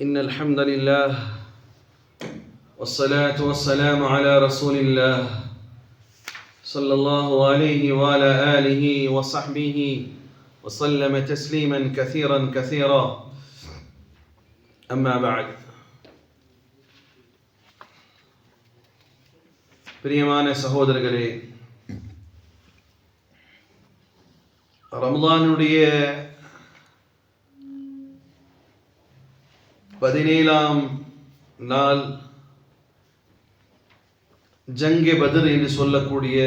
إن الحمد لله والصلاة والسلام على رسول الله صلى الله عليه وعلى آله وصحبه وسلم تسليما كثيرا كثيرا أما بعد பிரியமான சகோதரர்களே ரமலானுடைய பதினேழாம் நாள் ஜங்கே பத்ர் என்று சொல்லக்கூடிய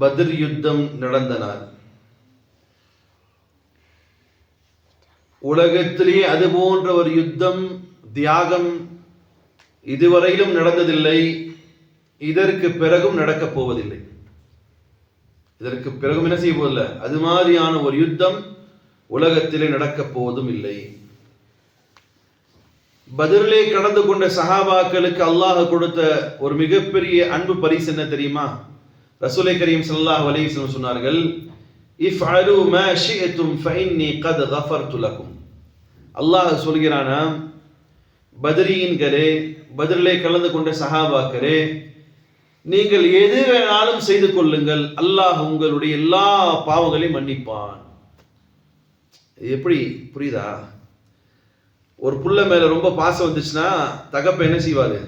பத்ர் யுத்தம் நடந்த நாள். உலகத்திலேயே அது போன்ற ஒரு யுத்தம் தியாகம் இதுவரையிலும் நடந்ததில்லை. இதற்கு பிறகும் நடக்கப் போவதில்லை. இதற்கு பிறகும் என்ன செய்ய போதில்லை அது மாதிரியான ஒரு யுத்தம் உலகத்திலே நடக்கப் போவதும் இல்லை. பதிலே கடந்து கொண்ட சஹாபாக்களுக்கு அல்லாஹ் கொடுத்த ஒரு மிகப்பெரிய அன்பு பரிசு என்ன தெரியுமா? ரசூலை கரீம் சல்லாஹ் அலைஹி சொன்னார்கள் சொன்னார்கள் இஃப்அலு மா ஷிஅதும் ஃபைன்னி கத் கஃபர்து லக்கும் அல்லாஹ் சொல்கிறானா கரே பதிலே கலந்து கொண்ட சஹாபாக்களே நீங்கள் எது வேணாலும் செய்து கொள்ளுங்கள். அல்லாஹ் உங்களுடைய எல்லா பாவங்களையும் மன்னிப்பான். எப்படி புரியுதா? ஒரு புள்ள மேலே ரொம்ப பாசம் வந்துச்சுன்னா தகப்ப என்ன செய்வாரு?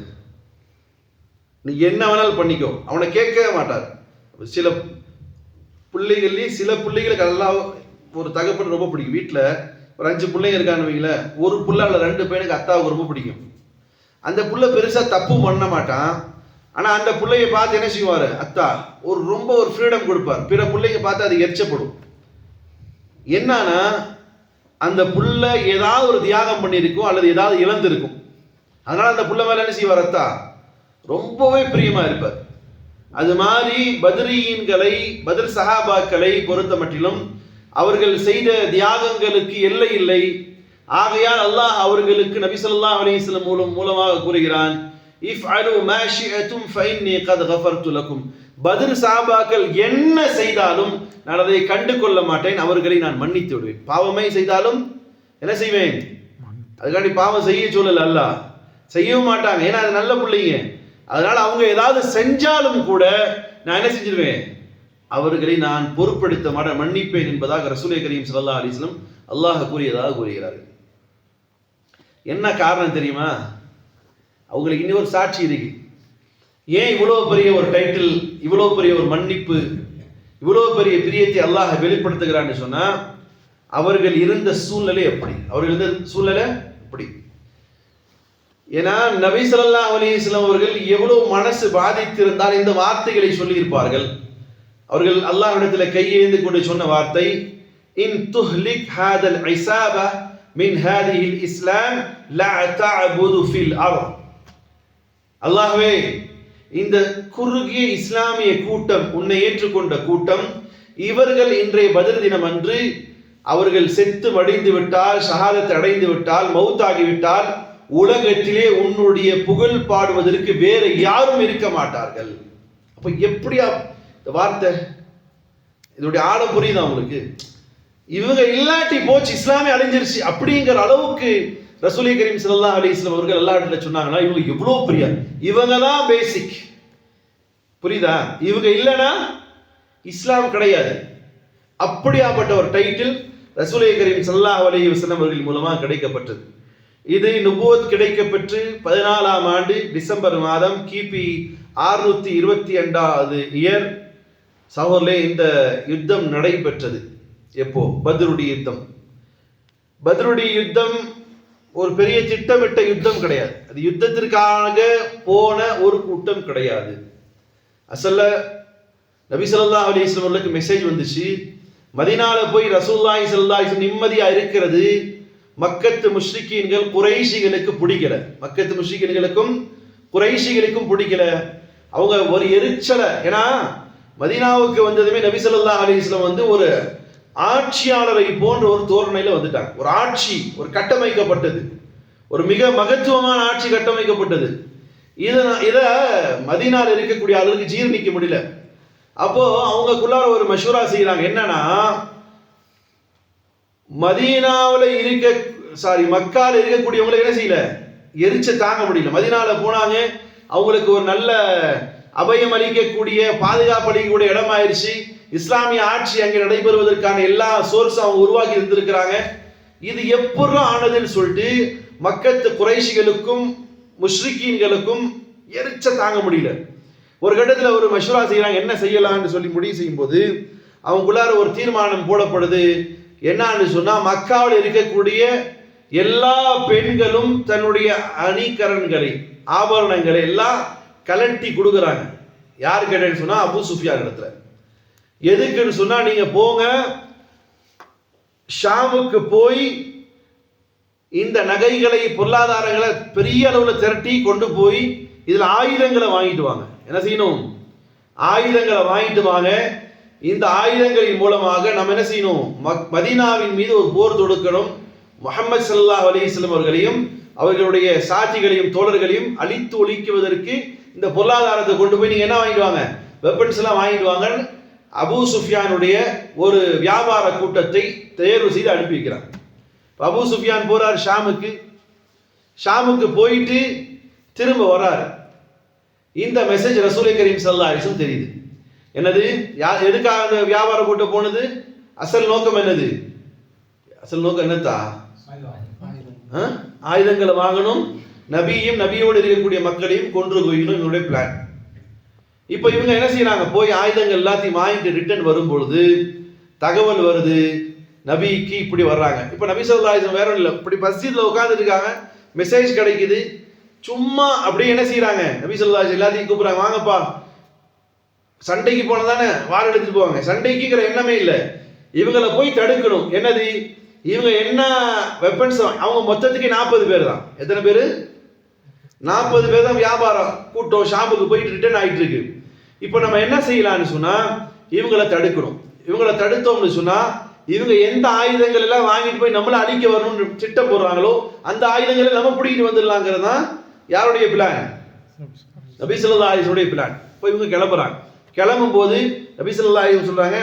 நீ என்ன வேணாலும் பண்ணிக்கோ. அவனை கேட்கவே மாட்டார். சில பிள்ளைகள்லேயும் சில பிள்ளைகளுக்கு எல்லாம் ஒரு தகப்பன் ரொம்ப பிடிக்கும். வீட்டில் ஒரு அஞ்சு பிள்ளைங்க இருக்கான்னு வைங்களேன் ஒரு புள்ள அல்ல ரெண்டு பையனுக்கு அத்தாவுக்கு ரொம்ப பிடிக்கும். அந்த புள்ள பெருசாக தப்பு பண்ண மாட்டான். ஆனால் அந்த பிள்ளைய பார்த்து என்ன செய்வார்? அத்தா ஒரு ரொம்ப ஒரு ஃப்ரீடம் கொடுப்பார். பிற பிள்ளைங்க பார்த்து அது எரிச்சப்படும். என்னன்னா அந்த புள்ள ஏதாவது ஒரு தியாகம் பண்ணியிருக்கும் அல்லது ஏதாவது இழந்திருக்கும். அதனால அந்த புள்ள மேல என்ன செய்வார் அத்தா? ரொம்பவே பிரியமா இருப்பார். அது மாதிரி பத்ரீன்களை பதில் சஹாபாக்களை பொறுத்த மட்டிலும் அவர்கள் செய்த தியாகங்களுக்கு எல்லை இல்லை. ஆகையால் அல்லாஹ் அவர்களுக்கு நபி ஸல்லல்லாஹு அலைஹி மூலம் மூலமாக கூறுகிறான் இஃப் அலு மா ஃபைன் நீ கத் கஃபர்து லக்கும். பதில் சாபாக்கள் என்ன செய்தாலும் நான் அதை கண்டு கொள்ள மாட்டேன் அவர்களை நான் மன்னித்து விடுவேன். பாவமே செய்தாலும் என்ன செய்வேன்? அதுக்காண்டி பாவம் செய்ய சொல்லல அல்லாஹ் செய்யவும் மாட்டாங்க. ஏன்னா அது நல்ல பிள்ளைங்க. அதனால அவங்க ஏதாவது செஞ்சாலும் கூட நான் என்ன செஞ்சிருவேன்? அவர்களை நான் பொறுப்படுத்த மாட மன்னிப்பேன் என்பதாக ரசூலை கரீம் சல்லா அலிஸ்லம் அல்லாஹ் கூறியதாக கூறுகிறார்கள். என்ன காரணம் தெரியுமா? அவங்களுக்கு இன்னும் ஒரு சாட்சி இருக்கு. ஏன் இவ்வளோ பெரிய ஒரு டைட்டில் இவ்வளோ பெரிய ஒரு மன்னிப்பு இவ்வளோ பெரிய பிரியத்தை அல்லாஹ் வெளிப்படுத்துகிறான்னு சொன்னால் அவர்கள் இருந்த சூழ்நிலை எப்படி? அவர்கள் இருந்த சூழ்நிலை எப்படி? ஏன்னா நபி ஸல்லல்லாஹு அலைஹி வஸல்லம் அவர்கள் எவ்வளவு மனசு பாதித்திருந்தால் இந்த வார்த்தைகளை சொல்லியிருப்பார்கள். அவர்கள் அல்லாஹ்விடத்தில் கையேந்து கொண்டு சொன்ன வார்த்தை இன் துஹ்லிக் ஹாதல் இசாப மின் ஹாதிஹில் இஸ்லாம் லா தஅபுது ஃபில் அர்த். அல்லாஹ்வே இந்த குறுகிய இஸ்லாமிய கூட்டம் உன்னை ஏற்றுக்கொண்ட கூட்டம் இவர்கள் இன்றைய பதில் தினம் அன்று அவர்கள் செத்து வடிந்து விட்டால் சகாதத்தை அடைந்து விட்டால் மவுத்தாகிவிட்டால் உலகத்திலே உன்னுடைய புகழ் பாடுவதற்கு வேற யாரும் இருக்க மாட்டார்கள். அப்ப எப்படியா இந்த வார்த்தை? இதோடைய ஆழம் புரியுதா அவங்களுக்கு இவங்க இல்லாட்டி போச்சு இஸ்லாமே அழிஞ்சிருச்சு அப்படிங்கிற அளவுக்கு ரசூலி கரீம் சல்லா அலி இஸ்லாம் அவர்கள் எல்லா இடத்துல சொன்னாங்கன்னா இவங்க எவ்வளோ பெரிய இவங்க தான் பேசிக் புரியுதா? இவங்க இல்லைன்னா இஸ்லாம் கிடையாது. அப்படியாப்பட்ட ஒரு டைட்டில் ரசூலை கரீம் சல்லா அலி வஸல்லம் அவர்கள் மூலமாக கிடைக்கப்பட்டது. இது நுபுவத் கிடைக்கப்பெற்று பதினாலாம் ஆண்டு டிசம்பர் மாதம் கிபி ஆறுநூத்தி இருபத்தி ரெண்டாவது இயர் சகோதரே இந்த யுத்தம் நடைபெற்றது. எப்போ? பத்ருடி யுத்தம். பத்ருடி யுத்தம் ஒரு பெரிய திட்டமிட்ட யுத்தம் கிடையாது. அது யுத்தத்திற்காக போன ஒரு கூட்டம் கிடையாது. அசல்ல நபிசல்லா ஸல்லல்லாஹு அலைஹி மெசேஜ் வந்துச்சு. மதினால போய் ரசூல்லாய் ஸல்லல்லாஹு நிம்மதியா இருக்கிறது. மக்கத்து முஷ்ரிக்கீன்கள் குறைஷிகளுக்கு பிடிக்கல. மக்கத்து முஷ்ரிக்கீன்களுக்கும் குறைஷிகளுக்கும் பிடிக்கல. அவங்க ஒரு எரிச்சலை ஏன்னா மதினாவுக்கு வந்ததுமே நபி ஸல்லல்லாஹு அலைஹி வந்து ஒரு ஆட்சியாளரை போன்ற ஒரு தோரணையில வந்துட்டாங்க. ஒரு ஆட்சி ஒரு கட்டமைக்கப்பட்டது. ஒரு மிக மகத்துவமான ஆட்சி கட்டமைக்கப்பட்டது. இதை இதை மதினால் இருக்கக்கூடிய அளவுக்கு ஜீரணிக்க முடியல. அப்போ அவங்களுக்குள்ளார ஒரு மஷூரா செய்யறாங்க என்னன்னா மதீனாவில் இருக்க சாரி மக்கால் இருக்கக்கூடியவங்களை என்ன செய்யல? எரிச்ச தாங்க முடியல. மதினால போனாங்க. அவங்களுக்கு ஒரு நல்ல அபயம் அளிக்கக்கூடிய பாதுகாப்பு அளிக்கக்கூடிய இடமாயிருச்சு. இஸ்லாமிய ஆட்சி அங்கே நடைபெறுவதற்கான எல்லா சோர்ஸும் அவங்க உருவாக்கி இருந்திருக்கிறாங்க. இது எப்பொருளும் ஆனதுன்னு சொல்லிட்டு மக்கத்து குறைஷிகளுக்கும் முஷ்ரிக்கீன்களுக்கும் எரிச்ச தாங்க முடியல. ஒரு கட்டத்தில் ஒரு மஷூரா செய்கிறாங்க என்ன செய்யலாம்னு சொல்லி முடிவு செய்யும்போது அவங்களுக்குள்ளார ஒரு தீர்மானம் போடப்படுது. என்னன்னு சொன்னா மக்காவில் இருக்கக்கூடிய எல்லா பெண்களும் தன்னுடைய அணிகரன்களை ஆபரணங்களை எல்லாம் கலட்டி கொடுக்குறாங்க. யார் கேட்டேன்னு சொன்னா அபு சுஃபியா இடத்துல. எதுக்குன்னு சொன்னா நீங்க போங்க. ஷாமுக்கு போய் இந்த நகைகளை பொருளாதாரங்களை பெரிய அளவில் திரட்டி கொண்டு போய் இதில் ஆயுதங்களை வாங்கிட்டு வாங்க. என்ன செய்யணும்? ஆயுதங்களை வாங்கிட்டு வாங்க. இந்த ஆயுதங்களின் மூலமாக நம்ம என்ன செய்யணும்? மக்- மதீனாவின் மீது ஒரு போர் தொடுக்கணும். முகமது சல்லா அலிஸ்லம் அவர்களையும் அவர்களுடைய சாட்சிகளையும் தோழர்களையும் அழித்து ஒழிக்குவதற்கு இந்த பொருளாதாரத்தை கொண்டு போய் நீங்க என்ன வாங்கிடுவாங்க வெப்பன்ஸ் எல்லாம் வாங்கிட்டு அபு சுஃபியானுடைய ஒரு வியாபார கூட்டத்தை தேர்வு செய்து அனுப்பி வைக்கிறாங்க அபு சுஃபியான் போறார் ஷாமுக்கு. ஷாமுக்கு போயிட்டு திரும்ப வர்றார். இந்த மெசேஜ் ரசூலை கரீம் ஸல்லல்லாஹு தெரியுது. என்னது? யா எதுக்காக அந்த வியாபார கூட்டம் போனது? அசல் நோக்கம் என்னது? அசல் நோக்கம் என்னத்தா? ஆ? ஆயுதங்களை வாங்கணும். நபியும் நபியோடு இருக்கக்கூடிய மக்களையும் கொன்று குவிக்கணும் என்னுடைய பிளான் இப்போ இவங்க என்ன செய்யறாங்க போய் ஆயுதங்கள் எல்லாத்தையும் வாங்கிட்டு ரிட்டர்ன் வரும்பொழுது தகவல் வருது நபிக்கு இப்படி வர்றாங்க. இப்போ நபி சொல்லாயுதம் வேற இல்லை. இப்படி மஸ்ஜித்ல உட்காந்துருக்காங்க மெசேஜ் கிடைக்குது. சும்மா அப்படியே என்ன செய்யறாங்க நபி சொல்லாஜ் எல்லாத்தையும் கூப்பிடுறாங்க. வாங்கப்பா. சண்டைக்கு போனதானே வாள் எடுத்துட்டு போவாங்க. சண்டைக்குங்கிற எண்ணமே இல்லை. இவங்களை போய் தடுக்கணும். என்னது? இவங்க என்ன வெப்பன்ஸ் அவங்க மொத்தத்துக்கு நாற்பது பேர் தான். எத்தனை பேர்? நாற்பது பேர் தான் வியாபாரம். கூட்டம் ஷாப்புக்கு போயிட்டு ரிட்டர்ன் ஆகிட்டு இருக்கு இப்போ நம்ம என்ன செய்யலாம்னு சொன்னால் இவங்களை தடுக்கணும். இவங்களை தடுத்தோம்னு சொன்னால் இவங்க எந்த ஆயுதங்கள் எல்லாம் வாங்கிட்டு போய் நம்மளை அடிக்க வரணும்னு திட்டம் போடுறாங்களோ அந்த ஆயுதங்களை நம்ம பிடிக்கிட்டு வந்துடலாங்கிறது தான் யாருடைய பிளான் நபிசல்லா ஸல்லல்லாஹு பிளான் இப்போ இவங்க கிளம்புறாங்க. கிளம்பும் போது நபிசல்லா ஸல்லல்லாஹு சொல்கிறாங்க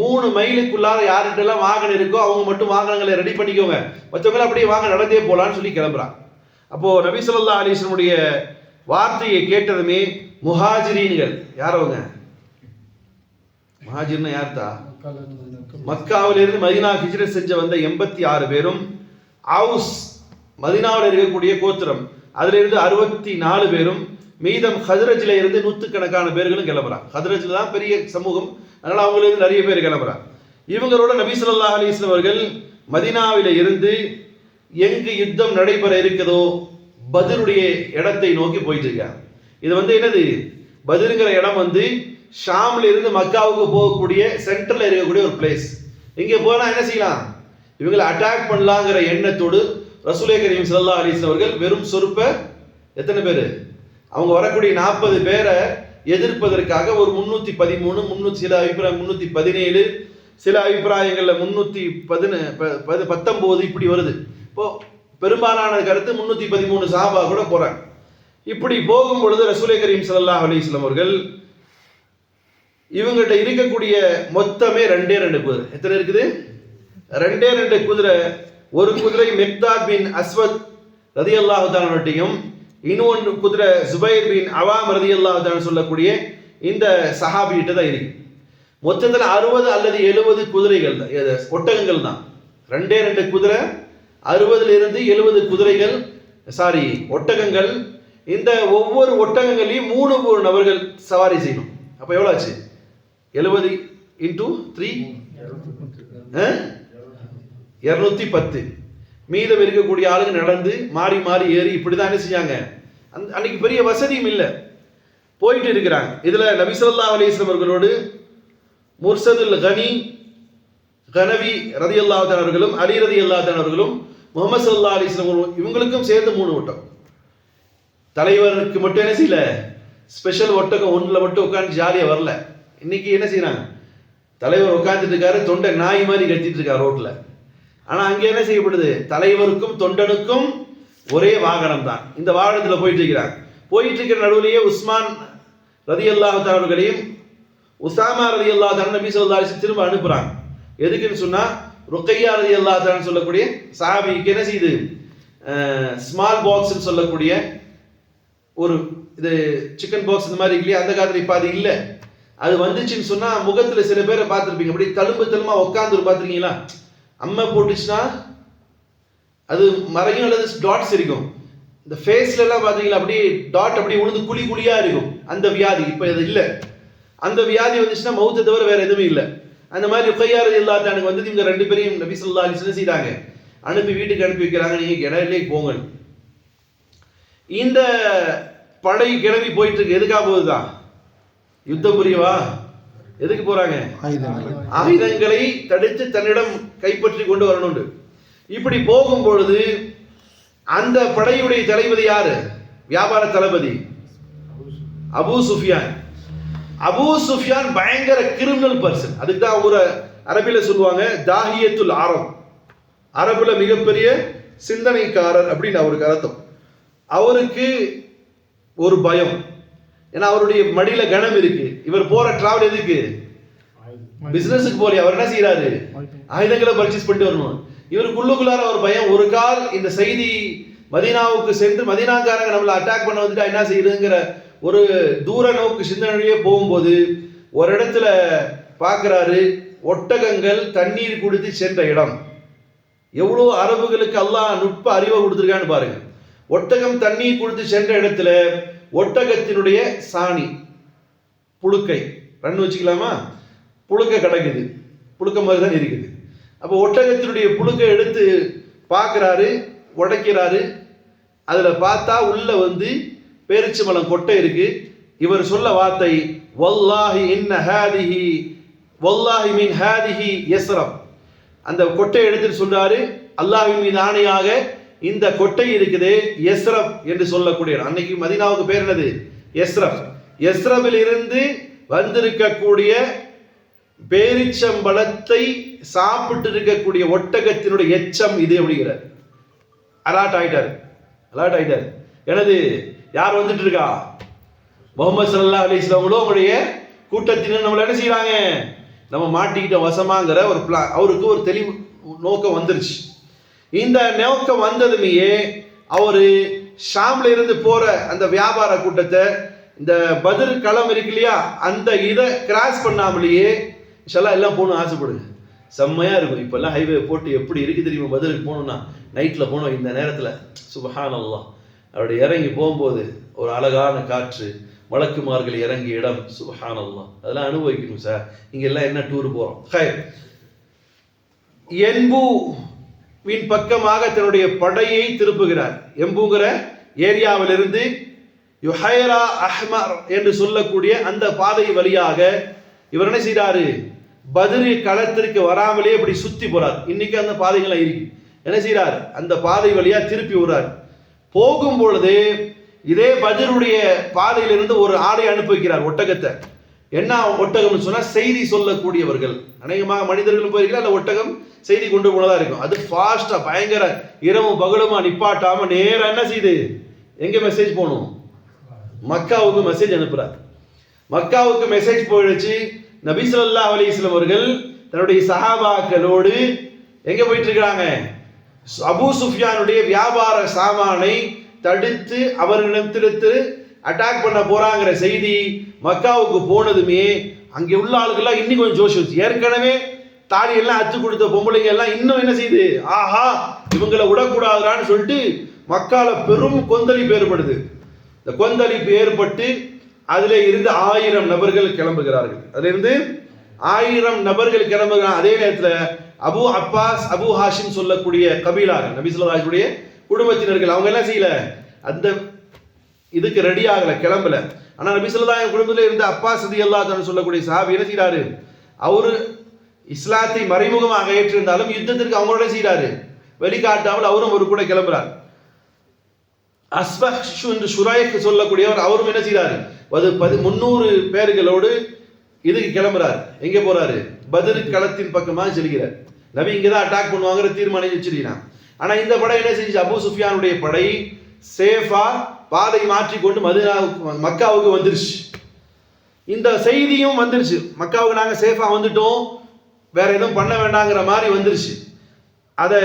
மூணு மைலுக்குள்ளார யார்கிட்ட எல்லாம் வாகனம் இருக்கோ அவங்க மட்டும் வாகனங்களை ரெடி பண்ணிக்கோங்க. மற்றவங்களை அப்படியே வாங்க நடந்தே போகலான்னு சொல்லி கிளம்புறாங்க. அப்போ நபிசல்லா அலிஸ்வனுடைய வார்த்தையை கேட்டதுமே முஹாஜிரீன்கள். யார் அவங்க? முஹாஜிர்னா யார்தா? மக்காவிலிருந்து மதீனா ஹிஜ்ரத் செஞ்ச வந்த எண்பத்தி ஆறு பேரும் அவுஸ் மதினாவில் இருக்கக்கூடிய கோத்திரம். அதுல இருந்து அறுபத்தி நாலு பேரும் மீதம் ஹஜ்ரஜ்ல இருந்து நூற்றுக்கணக்கான பேர்களும் கிளம்புறாங்க. ஹதரஜில் தான் பெரிய சமூகம். அதனால அவங்களிருந்து நிறைய பேர் கிளம்புறாங்க. இவங்களோட நபி ஸல்லல்லாஹு அலைஹி அவர்கள் மதீனாவில இருந்து எங்கு யுத்தம் நடைபெற இருக்குதோ பதிலுடைய இடத்தை நோக்கி போயிட்டு இருக்காங்க இது வந்து என்னது? பதிலுங்கிற இடம் வந்து ஷாம்ல இருந்து மக்காவுக்கு போகக்கூடிய சென்டர்ல இருக்கக்கூடிய ஒரு பிளேஸ் இங்க போனா என்ன செய்யலாம்? இவங்களை அட்டாக் பண்ணலாங்கிற எண்ணத்தோடு ரசூலே கரீம் ஸல்லல்லாஹு அவர்கள் வெறும் சொற்ப எத்தனை பேர்? அவங்க வரக்கூடிய நாற்பது பேரை எதிர்ப்பதற்காக ஒரு முன்னூற்றி பதிமூணு முந்நூற்றி சில அபிப்பிராயம் முன்னூற்றி பதினேழு சில அபிப்பிராயங்களில் முன்னூற்றி பதின ப- பது- இப்படி வருது. இப்போ பெரும்பாலான கருத்து முன்னூத்தி பதிமூணு சாபா கூட போறாங்க. இப்படி போகும் பொழுது ரசூலை கரீம் சல்லா அலிஸ்லாம் அவர்கள் இவங்ககிட்ட இருக்கக்கூடிய மொத்தமே ரெண்டே ரெண்டு குதிரை. எத்தனை இருக்குது? ரெண்டே ரெண்டு குதிரை. ஒரு குதிரை மிக்தாத் பின் அஸ்வத் ரதி அல்லாஹுதானுடையும் இன்னொன்று குதிரை சுபைர் பின் அவாம் ரதி அல்லாஹுதான் சொல்லக்கூடிய இந்த சஹாபிகிட்ட தான் இருக்கு. மொத்தத்தில் அறுபது அல்லது எழுபது குதிரைகள் தான். ஒட்டகங்கள் தான். ரெண்டே ரெண்டு குதிரை அறுபதிலிருந்து எழுபது குதிரைகள் சாரி ஒட்டகங்கள். இந்த ஒவ்வொரு ஒட்டகங்களையும் மூணு மூணு நபர்கள் சவாரி செய்யணும். அப்போ எவ்வளோ ஆச்சு? எழுபது இன்டூ த்ரீ இரநூத்தி பத்து. மீதம் இருக்கக்கூடிய ஆளுங்க நடந்து மாறி மாறி ஏறி இப்படி தான் என்ன செஞ்சாங்க? அந் அன்னைக்கு பெரிய வசதியும் இல்லை. போயிட்டு இருக்கிறாங்க. இதில் நபிசல்லா அலிஸ்லம் அவர்களோடு முர்சதுல் கனி கனவி ரதி அவர்களும் அலி ரதி அவர்களும் முகமது சல்லா அலிஸ்லாம் இவங்களுக்கும் சேர்ந்து மூணு ஓட்டம். தலைவருக்கு மட்டும் என்ன செய்யல? ஸ்பெஷல் ஒட்டகம் ஒன்றில் மட்டும் உட்காந்து ஜாலியாக வரல. இன்னைக்கு என்ன செய்யறாங்க? தலைவர் உட்காந்துட்டு இருக்காரு தொண்டை நாய் மாதிரி கத்திட்டு இருக்காரு ரோட்ல. ஆனால் அங்கே என்ன செய்யப்படுது? தலைவருக்கும் தொண்டனுக்கும் ஒரே வாகனம் தான். இந்த வாகனத்தில் போயிட்டு இருக்கிறாங்க. போயிட்டு இருக்கிற நடுவிலேயே உஸ்மான் ரதி அவர்களையும் உசாமா ரதி அல்லா நபி சொல்லா திரும்ப அனுப்புறாங்க. எதுக்குன்னு சொன்னா ருக்கையா ரதி அல்லாஹான்னு சொல்லக்கூடிய சஹாபிக்கு என்ன செய்யுது ஸ்மால் பாக்ஸ்னு சொல்லக்கூடிய ஒரு இது சிக்கன் பாக்ஸ் இந்த மாதிரி இல்லையா அந்த காலத்துல இப்ப அது இல்லை. அது வந்துச்சுன்னு சொன்னா முகத்துல சில பேரை பார்த்துருப்பீங்க. அப்படி தழும்பு தழுமா உட்காந்து பார்த்துருக்கீங்களா? அம்மை போட்டுச்சுன்னா அது மறையும் அல்லது டாட்ஸ் இருக்கும். இந்த ஃபேஸ்ல எல்லாம் பாத்தீங்களா அப்படியே டாட் அப்படியே உழுந்து குழி குழியா இருக்கும். அந்த வியாதி இப்ப இது இல்ல. அந்த வியாதி வந்துச்சுன்னா மௌத்தை தவிர வேற எதுவுமே இல்லை. அந்த மாதிரி கையாறு இல்லாதானுக்கு வந்து இவங்க ரெண்டு பேரையும் நபி சொல்லா அலிஸ்லாம் செய்றாங்க அனுப்பி வீட்டுக்கு அனுப்பி வைக்கிறாங்க. நீங்க இடையிலே போங்க. இந்த படை கிளம்பி போயிட்டு இருக்கு. எதுக்காக போகுதுதான் யுத்தம் புரியவா எதுக்கு போறாங்க? ஆயுதங்கள். தடுத்து தன்னிடம் கைப்பற்றி கொண்டு வரணுண்டு. இப்படி போகும் பொழுது அந்த படையுடைய தளபதி யாரு? வியாபார தளபதி. Abu Sufyan. அபூ சுஃபியான் பயங்கர கிரிமினல் பர்சன் அதுக்கு தான் ஒரு அரபியில் சொல்லுவாங்க தாஹியத்துல் ஆரம். அரபுல மிகப்பெரிய சிந்தனைக்காரர் அப்படின்னு அவருக்கு அர்த்தம். அவருக்கு ஒரு பயம். ஏன்னா அவருடைய மடியில கனம் இருக்கு. இவர் போற டிராவல் எதுக்கு? பிசினஸுக்கு போலி அவர் என்ன செய்யறாரு ஆயுதங்களை பர்ச்சேஸ் பண்ணிட்டு வரணும். இவருக்குள்ளுக்குள்ளார ஒரு பயம். ஒரு கால் இந்த செய்தி மதீனாவுக்கு சென்று மதீனாக்காரங்க நம்மளை அட்டாக் பண்ண வந்துட்டா என்ன செய்யுதுங்கிற ஒரு தூர நோக்கு சிந்தனையே போகும்போது ஒரு இடத்துல பார்க்குறாரு ஒட்டகங்கள் தண்ணீர் குடித்து சென்ற இடம். எவ்வளோ அரபுகளுக்கு எல்லாம் நுட்ப அறிவை கொடுத்துருக்கான்னு பாருங்க. ஒட்டகம் தண்ணீர் குடித்து சென்ற இடத்துல ஒட்டகத்தினுடைய சாணி புழுக்கை. ரன் வச்சுக்கலாமா? புழுக்க கிடக்குது. புழுக்க மாதிரி தான் இருக்குது. அப்போ ஒட்டகத்தினுடைய புழுக்கை எடுத்து பார்க்குறாரு உடைக்கிறாரு. அதில் பார்த்தா உள்ளே வந்து பேரிச்சம்பழம் கொட்டை இருக்கு. இவர் சொல்ல வார்த்தை வல்லாஹி இன்ன ஹாதிஹி வல்லாஹி மின் ஹாதிஹி எஸ்ரம் அந்த கொட்டையை எடுத்துட்டு சொல்றாரு அல்லாஹின் மீது ஆணையாக இந்த கொட்டை இருக்குது எஸ்ரப் என்று சொல்லக்கூடிய அன்னைக்கு மதினாவுக்கு பேர் என்னது? எஸ்ரப் எஸ்ரபில் இருந்து வந்திருக்கக்கூடிய பேரிச்சம்பழத்தை சாப்பிட்டு இருக்கக்கூடிய ஒட்டகத்தினுடைய எச்சம் இது அப்படிங்கிறார். அலாட் ஆயிட்டார். அலாட் ஆயிட்டார். எனது யார் வந்துட்டு இருக்கா? முகமது சல்லா அலிஸ்லாமங்களோ அவங்களுடைய கூட்டத்தினர் நம்மள என்ன செய்யறாங்க நம்ம மாட்டிக்கிட்ட வசமாங்கிற ஒரு பிளான் அவருக்கு ஒரு தெளிவு நோக்கம் வந்துருச்சு. இந்த நோக்கம் வந்ததுலேயே அவரு ஷாம்ல இருந்து போற அந்த வியாபார கூட்டத்தை இந்த பதில் களம் இருக்கு இல்லையா அந்த இதை கிராஸ் பண்ணாமலேயே இன்ஷால்லா எல்லாம் போகணும் ஆசைப்படுங்க செம்மையா இருக்கும். இப்போல்லாம் ஹைவே போட்டு எப்படி இருக்கு தெரியுமா? பதிலுக்கு போகணும்னா நைட்டில் போனோம் இந்த நேரத்தில். சுபஹான் அப்படி இறங்கி போகும்போது ஒரு அழகான காற்று வழக்குமார்கள் இறங்கிய இடம் சுபஹானல்லாம் அதெல்லாம் அனுபவிக்கணும் சார் இங்க எல்லாம் என்ன டூர் போறோம்? ஹைர். என்பு வின் பக்கமாக தன்னுடைய படையை திருப்புகிறார். எம்புங்கிற ஏரியாவிலிருந்து யுஹைரா அஹ்மர் என்று சொல்லக்கூடிய அந்த பாதை வழியாக இவர் என்ன செய்கிறாரு பதிரி களத்திற்கு வராமலே இப்படி சுத்தி போறார். இன்னைக்கு அந்த பாதைகள்லாம் இருக்கு. என்ன செய்கிறார் அந்த பாதை வழியா திருப்பி விடுறார். போகும் பொழுது இதே பதிலுடைய பாதையிலிருந்து ஒரு ஆடை அனுப்பி வைக்கிறார் ஒட்டகத்தை. என்ன ஒட்டகம்னு சொன்னா செய்தி சொல்லக்கூடியவர்கள். அநேகமாக மனிதர்களும் போயிருக்கலாம் அந்த ஒட்டகம் செய்தி கொண்டு போனதா இருக்கும். அது ஃபாஸ்டா பயங்கர இரவும் பகலுமா நிப்பாட்டாம நேராக என்ன செய்யுது எங்க மெசேஜ் போகணும்? மக்காவுக்கு மெசேஜ் அனுப்புறார். மக்காவுக்கு மெசேஜ் போயிடுச்சு. நபி அலி அவர்கள் தன்னுடைய சஹாபாக்களோடு எங்க போயிட்டு இருக்கிறாங்க? அபு சுஃபியானுடைய வியாபார சாமானை தடுத்து அவர்களிடத்திலிருந்து அட்டாக் பண்ண போறாங்கிற செய்தி மக்காவுக்கு போனதுமே அங்கே உள்ள ஆளுகள்லாம் இன்னும் கொஞ்சம் ஜோஷ் வச்சு ஏற்கனவே தாடி எல்லாம் அச்சு கொடுத்த பொம்பளைங்க எல்லாம் இன்னும் என்ன செய்யுது ஆஹா இவங்களை விடக்கூடாதுடான்னு சொல்லிட்டு மக்கால பெரும் கொந்தளிப்பு ஏற்படுது. இந்த கொந்தளிப்பு ஏற்பட்டு அதில் இருந்து ஆயிரம் நபர்கள் கிளம்புகிறார்கள். அதுல இருந்து ஆயிரம் நபர்கள் கிளம்புகிறான் அதே நேரத்தில் அபு அப்பாஸ் அபு ஹாஷிம் சொல்லக்கூடிய கபீலார்கள் நபிசுல்லாஜுடைய குடும்பத்தினர்கள் அவங்க எல்லாம் செய்யல. அந்த இதுக்கு ரெடி ஆகல கிளம்பல. ஆனா நபி குடும்பத்தில் இருந்த அப்பாஸ் ரதி அல்லாஹ் சொல்லக்கூடிய சாபி என்ன செய்யறாரு அவரு இஸ்லாத்தை மறைமுகமாக ஏற்றிருந்தாலும் யுத்தத்திற்கு அவங்களோட செய்யறாரு வெளிக்காட்டாமல் அவரும் ஒரு கூட கிளம்புறார். அஸ்பஹ் என்று சுராய்க்கு சொல்லக்கூடியவர் அவரும் என்ன செய்கிறாரு அது பதி முன்னூறு பேர்களோடு இதுக்கு கிளம்புறாரு. எங்க போறாரு? பதில் களத்தின் பக்கமாக செல்கிறார். ரவி இங்கே தான் அட்டாக் பண்ணுவாங்கிற தீர்மானம் வச்சிருக்கிறான் ஆனால் இந்த படை என்ன செஞ்சு அபு சுஃபியானுடைய படை சேஃபா பாதை மாற்றி கொண்டு மதுராவுக்கு மக்காவுக்கு வந்துருச்சு. இந்த செய்தியும் வந்துருச்சு. மக்காவுக்கு நாங்கள் சேஃபாக வந்துட்டோம். வேற எதுவும் பண்ண வேண்டாங்கிற மாதிரி வந்துருச்சு. அதை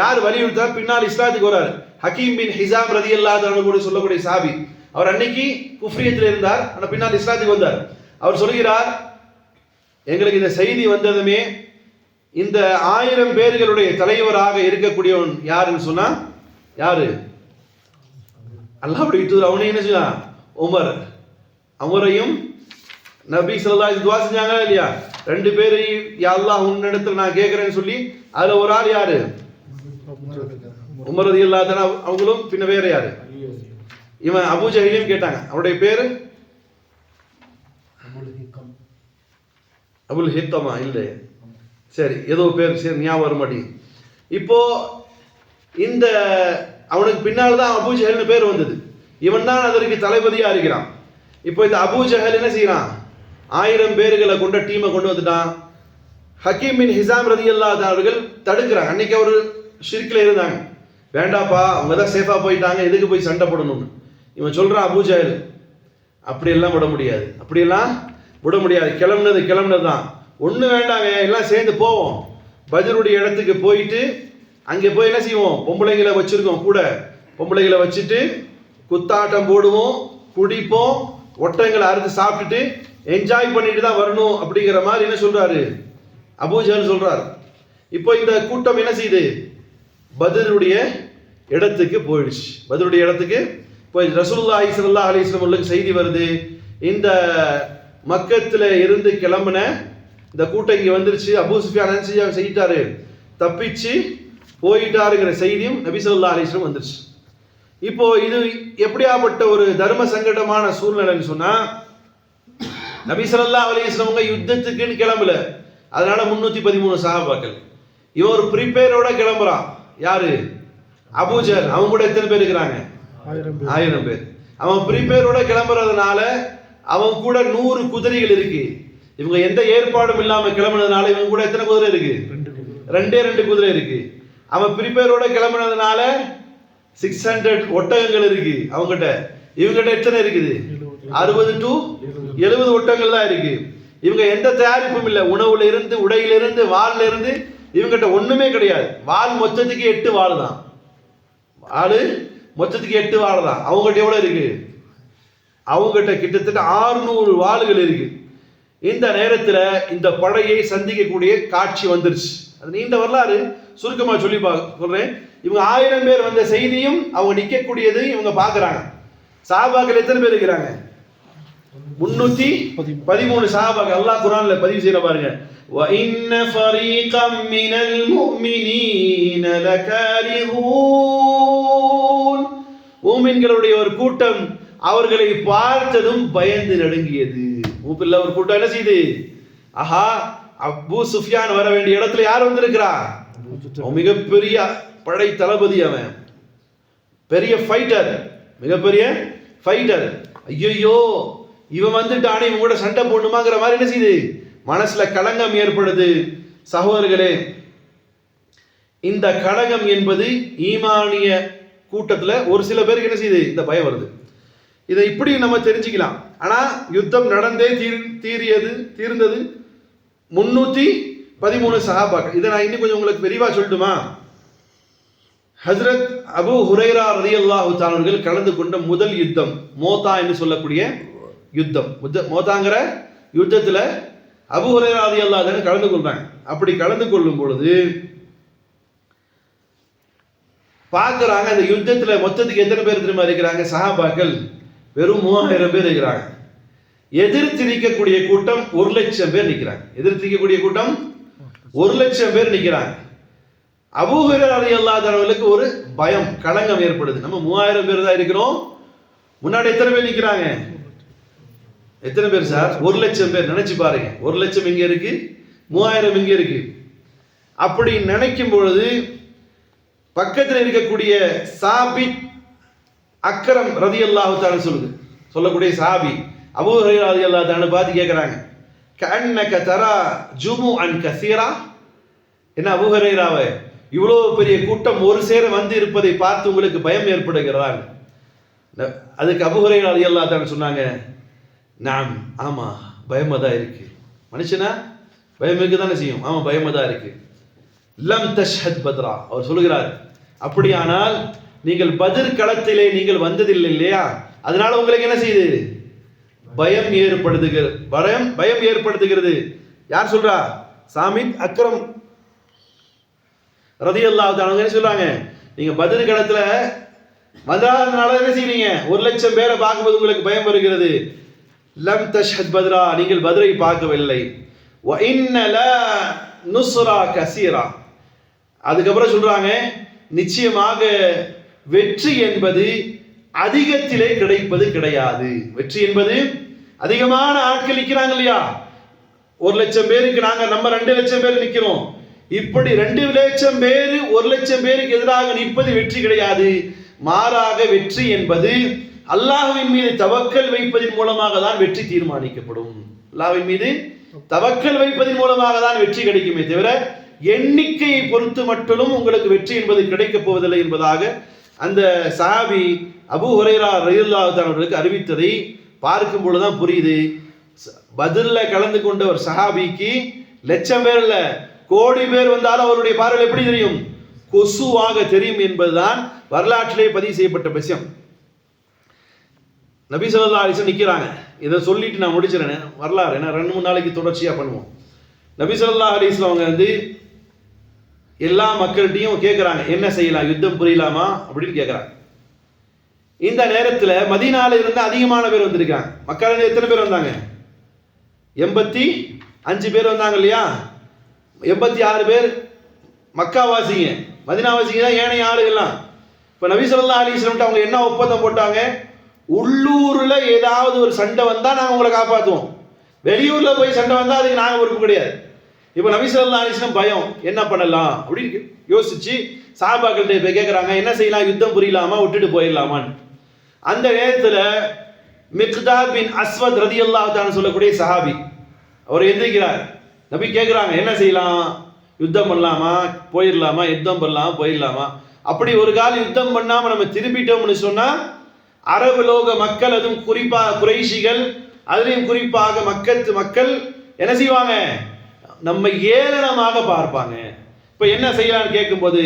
யார் வலியுறுத்தா? பின்னால் இஸ்லாத்துக்கு வராரு. ஹக்கீம் பின் ஹிசாம் ரதி அல்லாதவங்க கூட சொல்லக்கூடிய சாபி. அவர் அன்னைக்கு குஃப்ரியத்தில் இருந்தார். ஆனால் பின்னால் இஸ்லாத்துக்கு வந்தார். அவர் சொல்கிறார் எங்களுக்கு இந்த செய்தி வந்ததுமே இந்த ஆயிரம் பேர்களுடைய தலைவராக இருக்கக்கூடியவன் யாருன்னு சொன்னா யாரு? அல்லாஹ்வுடைய தூதர் அவனே என்ன செய்யலாம் உமர். அமரையும் நபி அலைஹி துவா செஞ்சாங்களா இல்லையா? ரெண்டு பேரையும் யா அல்லாஹ் உன்னிடத்தில் நான் கேட்கிறேன்னு சொல்லி அதுல ஒரு ஆள் யாரு? உமர் ரலியல்லாஹு தஆலா அவங்களும் பின்ன வேற யாரு? இவன் அபூ ஜஹீலையும் கேட்டாங்க. அவருடைய பேரு? அபுல் ஹித்தமா. இல்லை சரி ஏதோ பேர் சரி ஞாபகம் வர மாட்டேங்குது. இப்போ இந்த அவனுக்கு பின்னால் தான் அபு ஜஹல்னு பேர் வந்தது. இவன் தான் அதற்கு தளபதியாக இருக்கிறான். இப்போ இந்த அபு ஜஹல் என்ன செய்யறான்? ஆயிரம் பேர்களை கொண்ட டீமை கொண்டு வந்துட்டான். ஹக்கீம் பின் ஹிசாம் ரதி அல்லாத அவர்கள் தடுக்கிறாங்க. அன்னைக்கு அவர் ஷிர்கில் இருந்தாங்க. வேண்டாப்பா அவங்க தான் சேஃபாக போயிட்டாங்க. எதுக்கு போய் சண்டை போடணும்னு. இவன் சொல்கிறான் அபு ஜஹல் அப்படியெல்லாம் விட முடியாது. அப்படியெல்லாம் விட முடியாது. கிளம்புனது கிளம்புனது தான் ஒன்று வேண்டாங்க எல்லாம் சேர்ந்து போவோம். பஜருடைய இடத்துக்கு போயிட்டு அங்கே போய் என்ன செய்வோம்? பொம்பளைங்களை வச்சுருக்கோம் கூட. பொம்பளைங்களை வச்சுட்டு குத்தாட்டம் போடுவோம் குடிப்போம் ஒட்டங்களை அறுத்து சாப்பிட்டுட்டு என்ஜாய் பண்ணிட்டு தான் வரணும் அப்படிங்கிற மாதிரி என்ன சொல்றாரு? அபூஜான்னு சொல்றாரு. இப்போ இந்த கூட்டம் என்ன செய்யுது? பதிலுடைய இடத்துக்கு போயிடுச்சு. பதிலுடைய இடத்துக்கு போய் ரசூல்லா ஐசல்லா அலிஸ்லம் செய்தி வருது. இந்த மக்கத்தில் இருந்து கிளம்புன இந்த கூட்டம் இங்க வந்துருச்சு. அபூ சுஃபியான் என்ன செய்ய செய்யிட்டாரு? தப்பிச்சு போயிட்டாருங்கிற செய்தியும் நபி ஸல்லல்லாஹு அலைஹி வஸல்லம் வந்துருச்சு. இப்போ இது எப்படியாப்பட்ட ஒரு தர்ம சங்கடமான சூழ்நிலைன்னு சொன்னா நபி ஸல்லல்லாஹு அலைஹி வஸல்லம் அவங்க யுத்தத்துக்குன்னு கிளம்பல. அதனால முன்னூத்தி பதிமூணு சஹாபாக்கள். இவன் ஒரு ப்ரிப்பேரோட கிளம்புறான். யாரு? அபூஜர் அவங்க கூட எத்தனை பேர் இருக்கிறாங்க? ஆயிரம் பேர். அவன் ப்ரிப்பேரோட கிளம்புறதுனால அவன் கூட நூறு குதிரைகள் இருக்கு. இவங்க எந்த ஏற்பாடும் இல்லாம கிளம்புனதுனால இவங்க கூட எத்தனை குதிரை இருக்கு? ரெண்டு ரெண்டே குதிரை இருக்கு. அவன் ப்ரிப்பேரோட கிளம்புனதுனால சிக்ஸ் ஹண்ட்ரட் ஒட்டகங்கள் இருக்கு அவங்ககிட்ட. இவங்ககிட்ட எத்தனை இருக்குது? அறுபது டு எழுபது. ஒட்டகங்கள் தான் இருக்கு. இவங்க எந்த தயாரிப்பும் இல்லை. உணவுல இருந்து உடையில இருந்து வாள்ல இருந்து இவங்ககிட்ட ஒண்ணுமே கிடையாது. வாள் மொத்தத்துக்கு எட்டு வாள் தான். வாள் மொத்தத்துக்கு எட்டு வாள் தான். அவங்ககிட்ட எவ்வளவு இருக்கு? அவங்ககிட்ட கிட்டத்தட்ட ஆறுநூறு வாள்கள் இருக்கு. இந்த நேரத்துல இந்த படையை சந்திக்கக்கூடிய காட்சி வந்துருச்சு அது நீண்ட வரலாறு சுருக்கமா சொல்லி பா சொல்றேன் இவங்க ஆயிரம் பேர் வந்த செய்தியும் அவங்க நிக்கக்கூடியது இவங்க பாக்குறாங்க சாபாக்கள் எத்தனை பேர் இருக்கிறாங்க முன்னூத்தி பதிமூணு சாபாக்கள் அல்லாஹ் குரான்ல பதிவு செய்யற பாருங்க وَإِنَّ فَرِيقًا مِنَ الْمُؤْمِنِينَ لَكَارِهُونَ மூமின்களுடைய ஒரு கூட்டம் அவர்களை பார்த்ததும் பயந்து நடுங்கியது மூப்பில் ஒரு கூட்டம் என்ன செய்யுது ஆஹா அபு சுஃபியான் வர வேண்டிய இடத்துல யார் வந்திருக்கிறா? மிகப்பெரிய படை தளபதி அவன். பெரிய ஃபைட்டர் மிகப்பெரிய ஃபைட்டர் ஐயோ இவன் வந்துட்டானே இவன் கூட சண்டை போடணுமாங்கிற மாதிரி என்ன செய்யுது மனசுல களங்கம் ஏற்படுது. சகோதரர்களே இந்த கலகம் என்பது ஈமானிய கூட்டத்துல ஒரு சில பேருக்கு என்ன செய்யுது இந்த பயம் வருது. இதை இப்படி நம்ம தெரிஞ்சுக்கலாம். ஆனா யுத்தம் நடந்தே தீர் தீரியது தீர்ந்தது முன்னூத்தி பதிமூணு சஹாபாக்கள். இதை நான் இன்னும் கொஞ்சம் உங்களுக்கு விரிவா சொல்லட்டுமா? ஹஸ்ரத் அபு ஹுரைரா ரலியல்லாஹு அவர்கள் கலந்து கொண்ட முதல் யுத்தம் மோதா என்று சொல்லக்கூடிய யுத்தம். மோதாங்கிற யுத்தத்துல அபு ஹுரைரா ரலியல்லாஹு கலந்து கொள்றாங்க. அப்படி கலந்து கொள்ளும் பொழுது பார்க்கறாங்க அந்த யுத்தத்துல மொத்தத்துக்கு எத்தனை பேர் தெரியுமா இருக்கிறாங்க? சஹாபாக்கள். வெறும் மூவாயிரம் பேர் இருக்கிறாங்க எதிர்த்து நிற்கக்கூடிய கூட்டம் ஒரு லட்சம் பேர் நிற்கிறாங்க எதிர்த்து நிற்கக்கூடிய கூட்டம் ஒரு லட்சம் பேர் நிற்கிறாங்க அபூஹரர் அல்லாதவர்களுக்கு ஒரு பயம் களங்கம் ஏற்படுது. நம்ம மூவாயிரம் பேர் தான் இருக்கிறோம். முன்னாடி எத்தனை பேர் நிற்கிறாங்க எத்தனை பேர் சார்? ஒரு லட்சம் பேர். நினைச்சு பாருங்க. ஒரு லட்சம் இங்க இருக்கு? மூவாயிரம் இங்க இருக்கு? அப்படி நினைக்கும் பொழுது பக்கத்தில் இருக்கக்கூடிய சாபித் அக்கரம் ரதி அல்லாஹு சொல்லுது. சொல்லக்கூடிய சாபி அபூ ஹுரைரா ரதி தானு பார்த்து கேட்குறாங்க கண்ணக்க தரா ஜுமு அன் கசீரா? என்ன அபூ ஹுரைராவே இவ்வளோ பெரிய கூட்டம் ஒரு சேர வந்து இருப்பதை பார்த்து உங்களுக்கு பயம் ஏற்படுகிறாங்க அதுக்கு அபூ ஹுரைரா ரதி அல்லாஹ் சொன்னாங்க நாம் ஆமா பயமாக தான் இருக்கு. மனுஷனா பயம் இருக்கு தானே செய்யும்? ஆமா பயமாக தான் இருக்கு. லம் தஷ்ஹத் பத்ரா. அவர் சொல்லுகிறார் அப்படியானால் நீங்கள் பதில் களத்திலே நீங்கள் வந்ததில்லை இல்லையா? அதனால உங்களுக்கு என்ன செய்யுது பயம் ஏற்படுத்துகிறது பயம் பயம் ஏற்படுத்துகிறது. யார் சொல்றா? சாமித் அக்ரம். ரதி அல்லாஹ் என்ன சொல்றாங்க? நீங்க பதில் களத்துல வந்தாதனால என்ன செய்யறீங்க ஒரு லட்சம் பேரை பார்க்கும்போது உங்களுக்கு பயம் வருகிறது. லம் தஷ்ஹத் பத்ரா நீங்கள் பதிலை பார்க்கவில்லை. வ இன்ன நுஸ்ரா கசீரா. அதுக்கப்புறம் சொல்றாங்க நிச்சயமாக வெற்றி என்பது அதிகத்திலே கிடைப்பது கிடையாது. வெற்றி என்பது அதிகமான ஆட்கள் நிற்கிறாங்க இல்லையா? ஒரு லட்சம் பேருக்கு நாங்க நம்ம ரெண்டு லட்சம் பேர் நிற்கிறோம் இப்படி ரெண்டு லட்சம் பேர் ஒரு லட்சம் பேருக்கு எதிராக நிற்பது வெற்றி கிடையாது. மாறாக வெற்றி என்பது அல்லாஹ்வின் மீது தவக்கல் வைப்பதன் மூலமாக தான் வெற்றி தீர்மானிக்கப்படும். அல்லாஹ்வின் மீது தவக்கல் வைப்பதன் மூலமாக தான் வெற்றி கிடைக்குமே தவிர எண்ணிக்கையை பொறுத்து மட்டும் உங்களுக்கு வெற்றி என்பது கிடைக்கப் போவதில்லை என்பதாக அந்த சஹாபி அபு ஹுரைரா ரயில்லாஹ் அவர்களுக்கு அறிவித்ததை பார்க்கும் பொழுதுதான் புரியுது. பதிலில் பதில்ல கலந்து கொண்ட ஒரு சஹாபிக்கு லட்சம் பேர் இல்ல கோடி பேர் வந்தாலும் அவருடைய பார்வை எப்படி தெரியும்? கொசுவாக தெரியும் என்பதுதான் வரலாற்றிலே பதிவு செய்யப்பட்ட விஷயம். நபி சொல்லா அலிசன் நிற்கிறாங்க நிக்கிறாங்க. இதை சொல்லிட்டு நான் முடிச்சிடறேன். வரலாறு. ஏன்னா ரெண்டு மூணு நாளைக்கு தொடர்ச்சியா பண்ணுவோம். நபி சொல்லா அலைஹி அவங்க வந்து எல்லா மக்கள்கிட்டையும் கேட்குறாங்க என்ன செய்யலாம் யுத்தம் புரியலாமா? அப்படின்னு கேட்குறாங்க இந்த நேரத்தில் மதினால இருந்து அதிகமான பேர் வந்திருக்காங்க மக்கள் எத்தனை பேர் வந்தாங்க? எண்பத்தி அஞ்சு பேர் வந்தாங்க இல்லையா? எண்பத்தி ஆறு பேர் மக்காவாசிங்க. மதினாவாசிங்க தான் ஏனைய ஆளுகள்லாம். இப்போ நபி அலிஸ்லம்ட்டு அவங்க என்ன ஒப்பந்தம் போட்டாங்க? உள்ளூரில் ஏதாவது ஒரு சண்டை வந்தால் நாங்கள் உங்களை காப்பாற்றுவோம் வெளியூரில் போய் சண்டை வந்தால் அதுக்கு நாங்கள் பொறுப்பு கிடையாது. இப்போ நபிசல்லா அலிஸ்லாம் பயம் என்ன பண்ணலாம்? அப்படின்னு யோசிச்சு சாபாக்கள்கிட்ட போய் கேட்குறாங்க என்ன செய்யலாம்? யுத்தம் புரியலாமா? விட்டுட்டு போயிடலாமான்னு. அந்த நேரத்தில் மிக்தா பின் அஸ்வத் ரதி தான் சொல்லக்கூடிய சஹாபி அவர் எந்திரிக்கிறார். நபி கேட்குறாங்க என்ன செய்யலாம்? யுத்தம் பண்ணலாமா? போயிடலாமா? யுத்தம் பண்ணலாமா? போயிடலாமா? அப்படி ஒரு கால் யுத்தம் பண்ணாம நம்ம திரும்பிட்டோம்னு சொன்னா அரபு லோக மக்கள் அதுவும் குறிப்பாக குறைஷிகள் அதுலேயும் குறிப்பாக மக்கத்து மக்கள் என்ன செய்வாங்க? நம்ம ஏளனமாக பார்ப்பாங்க இப்போ என்ன செய்யலாம்னு கேட்கும்போது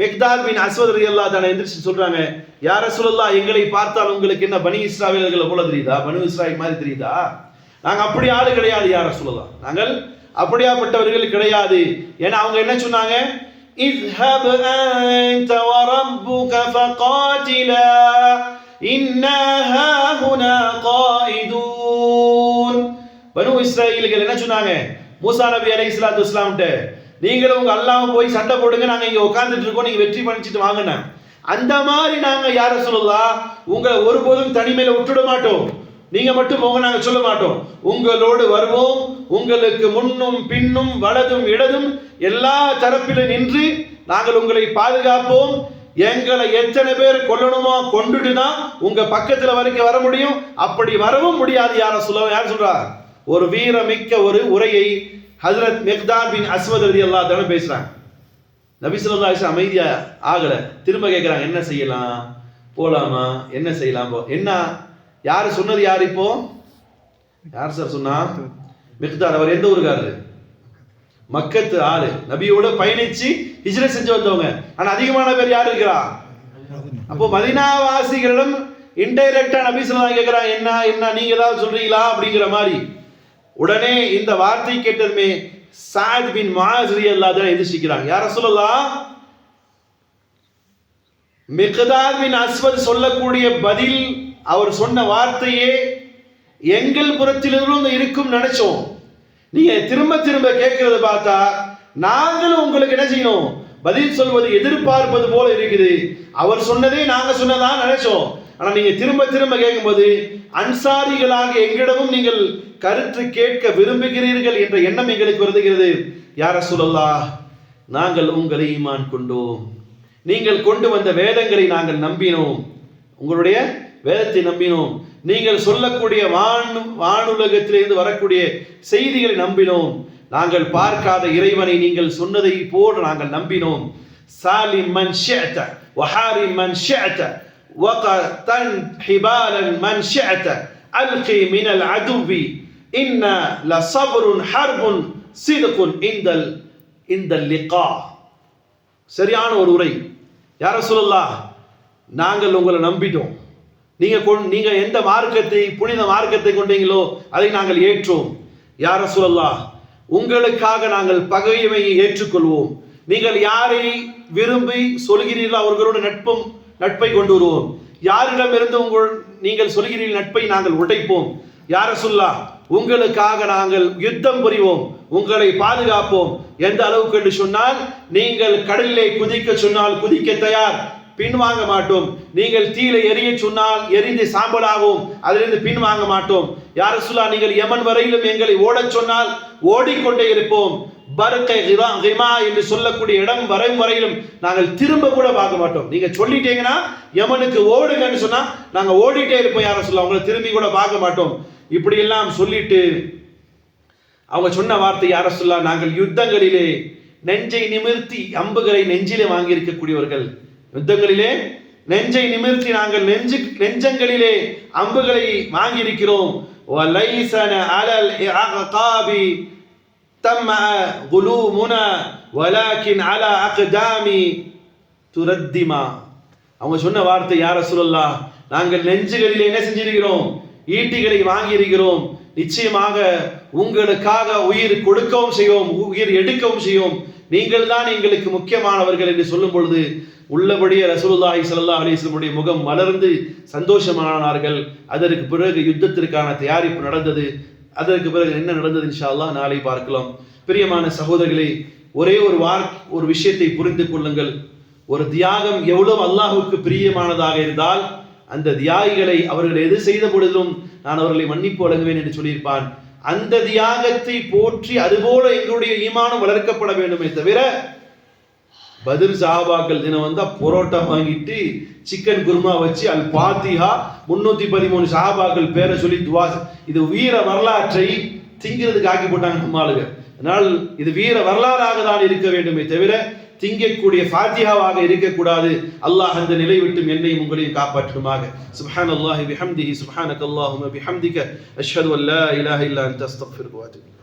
மெக்தாத் பின் அஸ்வத் ரலியல்லாஹு தானே எந்திரிச்சு சொல்றாங்க யார சொல்லலாம் எங்களை பார்த்தால் உங்களுக்கு என்ன பனி இஸ்ராவேலர்களை போல தெரியுதா பனு இஸ்ராயில் மாதிரி தெரியுதா நாங்க அப்படி ஆளு கிடையாது யார சொல்லலாம் நாங்கள் அப்படியாப்பட்டவர்கள் கிடையாது ஏன்னா அவங்க என்ன சொன்னாங்க اذهب أنت وربك فقاتلا إنا هاهنا قائدون பனு இஸ்ராயீல்கள் என்ன சொன்னாங்க மூசா நபி அலி இஸ்லாத்து இஸ்லாம்ட்டு நீங்களும் உங்க அல்லாஹ் போய் சண்டை போடுங்க நாங்க இங்க உட்காந்துட்டு இருக்கோம் நீங்க வெற்றி பண்ணிச்சுட்டு வாங்கினேன் அந்த மாதிரி நாங்க யார சொல்லலாம் உங்களை ஒருபோதும் தனிமையில விட்டுட மாட்டோம். நீங்க மட்டும் போங்க நாங்க சொல்ல மாட்டோம். உங்களோடு வருவோம் உங்களுக்கு முன்னும் பின்னும் வலதும் இடதும் எல்லா தரப்பிலும் நின்று நாங்கள் உங்களை பாதுகாப்போம். எங்களை எத்தனை பேர் கொல்லணுமோ கொண்டுட்டு தான் உங்க பக்கத்துல வரைக்கும் வர முடியும். அப்படி வரவும் முடியாது யார சொல்ல யார் சொல்றா? ஒரு வீரமிக்க ஒரு உரையை ஹசரத் மெக்தார் பின் அஸ்வத் ரதி அல்லா பேசுறாங்க. நபி அமைதியா ஆகல. திரும்ப கேட்குறாங்க என்ன செய்யலாம்? போலாமா? என்ன செய்யலாம்? போ. என்ன? யார் சொன்னது யார் இப்போ? யார் சார் சொன்னா? மிக்தார் அவர் எந்த ஊருக்காரரு? மக்கத்து ஆளு. நபியோட பயணிச்சு ஹிஜ்ரத் செஞ்சு வந்தவங்க. ஆனா அதிகமான பேர் யார் இருக்கிறா? அப்போ மதினாவாசிகளிடம் இன்டைரக்டா நபி ஸல்லல்லாஹு கேட்குறாங்க என்ன? என்ன? நீங்க ஏதாவது சொல்றீங்களா? அப்படிங்கிற மாதிரி. உடனே இந்த வார்த்தை கேட்டதுமே சாத் பின் மாஸ்ரி அல்லாத அன்ஹு எதிர்ச்சிக்கிறாங்க யார சொல்லலாம் மிகதார் பின் அஸ்வத் சொல்லக்கூடிய பதில் அவர் சொன்ன வார்த்தையே எங்கள் புறத்திலிருந்து இருக்கும் நினைச்சோம். நீங்க திரும்ப திரும்ப கேட்கறத பார்த்தா நாங்களும் உங்களுக்கு என்ன செய்யணும்? பதில் சொல்வது எதிர்பார்ப்பது போல இருக்குது. அவர் சொன்னதே நாங்க சொன்னதான் நினைச்சோம். ஆனா நீங்க திரும்ப திரும்ப கேட்கும்போது அன்சாரிகளாக எங்களிடமும் நீங்கள் கருத்து கேட்க விரும்புகிறீர்கள் என்ற எண்ணம் எங்களுக்கு வருகிறது யார சொல்லலா நாங்கள் உங்களை ஈமான் கொண்டோம் நீங்கள் கொண்டு வந்த வேதங்களை நாங்கள் நம்பினோம் உங்களுடைய வேதத்தை நம்பினோம் நீங்கள் சொல்லக்கூடிய வான் வானுலகத்திலிருந்து வரக்கூடிய செய்திகளை நம்பினோம் நாங்கள் பார்க்காத இறைவனை நீங்கள் சொன்னதை போல் நாங்கள் நம்பினோம் சாலிம் மன் ஷிஅத வஹாரி மன் ஷிஅத وقتن حبالا من شئت ألقي من العدو இன்ன ல சபருன் ஹர்புன் சீதகுன் இந்தல் இந்த லிகா சரியான ஒரு உரை. யார சொல்லலாம் நாங்கள் உங்களை நம்பிட்டோம். நீங்க நீங்க எந்த மார்க்கத்தை புனித மார்க்கத்தை கொண்டீங்களோ அதை நாங்கள் ஏற்றோம். யார சொல்லலாம் உங்களுக்காக நாங்கள் பகைமை ஏற்றுக்கொள்வோம். நீங்கள் யாரை விரும்பி சொல்கிறீர்களோ அவர்களோட நட்பும் நட்பை கொண்டு வருவோம். யாரிடமிருந்து உங்கள் நீங்கள் சொல்கிறீர்கள் நட்பை நாங்கள் உடைப்போம். யார சொல்லா உங்களுக்காக நாங்கள் யுத்தம் புரிவோம் உங்களை பாதுகாப்போம் எந்த அளவுக்கு என்று சொன்னால் நீங்கள் கடலிலே குதிக்க சொன்னால் குதிக்க தயார் பின்வாங்க மாட்டோம். நீங்கள் தீயில எரிய சொன்னால் எரிந்து சாம்பலாகவும் அதிலிருந்து பின்வாங்க மாட்டோம். யார் சொல்லா நீங்கள் யமன் வரையிலும் எங்களை ஓடச் சொன்னால் ஓடிக்கொண்டே இருப்போம். பருக்கை என்று சொல்லக்கூடிய இடம் வரும் வரையிலும் நாங்கள் திரும்ப கூட பார்க்க மாட்டோம். நீங்க சொல்லிட்டீங்கன்னா யமனுக்கு ஓடுங்கன்னு சொன்னா நாங்க ஓடிட்டே இருப்போம் யார சொல்ல உங்களை திரும்பி கூட பார்க்க மாட்டோம். இப்படி எல்லாம் சொல்லிட்டு அவங்க சொன்ன வார்த்தை யார சொல்லா நாங்கள் யுத்தங்களிலே நெஞ்சை நிமிர்த்தி அம்புகளை நெஞ்சிலே வாங்கி இருக்கக்கூடியவர்கள் யுத்தங்களிலே நெஞ்சை நிமிர்த்தி நாங்கள் நெஞ்சு நெஞ்சங்களிலே அம்புகளை வாங்கி இருக்கிறோம் وَلَيْسَنَ عَلَى الْإِعْقَابِ تَمَّ غُلُومُنَا وَلَكِنْ عَلَى أَقْدَامِ துரத்திமா அவங்க சொன்ன வார்த்தை யார சொல்லலாம் நாங்கள் நெஞ்சுகளிலே என்ன செஞ்சிருக்கிறோம் ஈட்டிகளை வாங்கி இருக்கிறோம் நிச்சயமாக உங்களுக்காக உயிர் கொடுக்கவும் செய்வோம் உயிர் எடுக்கவும் செய்வோம். நீங்கள் தான் எங்களுக்கு முக்கியமானவர்கள் என்று சொல்லும் பொழுது உள்ளபடியே ரசூலுல்லாஹி சல்லா அலிஸ்லமுடைய முகம் மலர்ந்து சந்தோஷமானார்கள். அதற்கு பிறகு யுத்தத்திற்கான தயாரிப்பு நடந்தது. அதற்கு பிறகு என்ன நடந்தது இன்ஷா அல்லாஹ் நாளை பார்க்கலாம். பிரியமான சகோதரர்களே ஒரே ஒரு வார் ஒரு விஷயத்தை புரிந்து கொள்ளுங்கள். ஒரு தியாகம் எவ்வளவு அல்லாஹுக்கு பிரியமானதாக இருந்தால் அந்த தியாகிகளை அவர்கள் எது செய்த பொழுதும் நான் அவர்களை மன்னிப்பு வழங்குவேன் என்று சொல்லியிருப்பான். அந்த தியாகத்தை போற்றி அதுபோல எங்களுடைய ஈமானம் வளர்க்கப்பட வேண்டுமே தவிர பதில் சாபாக்கள் தினம் வந்தா புரோட்டா வாங்கிட்டு சிக்கன் குருமா வச்சு அல் பாத்திஹா முன்னூத்தி பதிமூணு சாபாக்கள் பேரை சொல்லி துவா இது வீர வரலாற்றை திங்கிறதுக்கு ஆக்கி போட்டாங்க நம்ம ஆளுங்க. அதனால் இது வீர வரலாறாக தான் இருக்க வேண்டுமே தவிர திங்கக்கூடிய ஃபாத்தியாவாக இருக்கக்கூடாது. அல்லாஹ் அந்த நிலை விட்டும் என்னையும் உங்களையும் காப்பாற்றுமாக சுபஹான் அல்லாஹி பிஹம்திஹி சுப்ஹானக அல்லாஹும்ம பிஹம்திக அஷ்ஹது அல்லா இலாஹ இல்லா அன்த அஸ்தக்ஃபிருக வ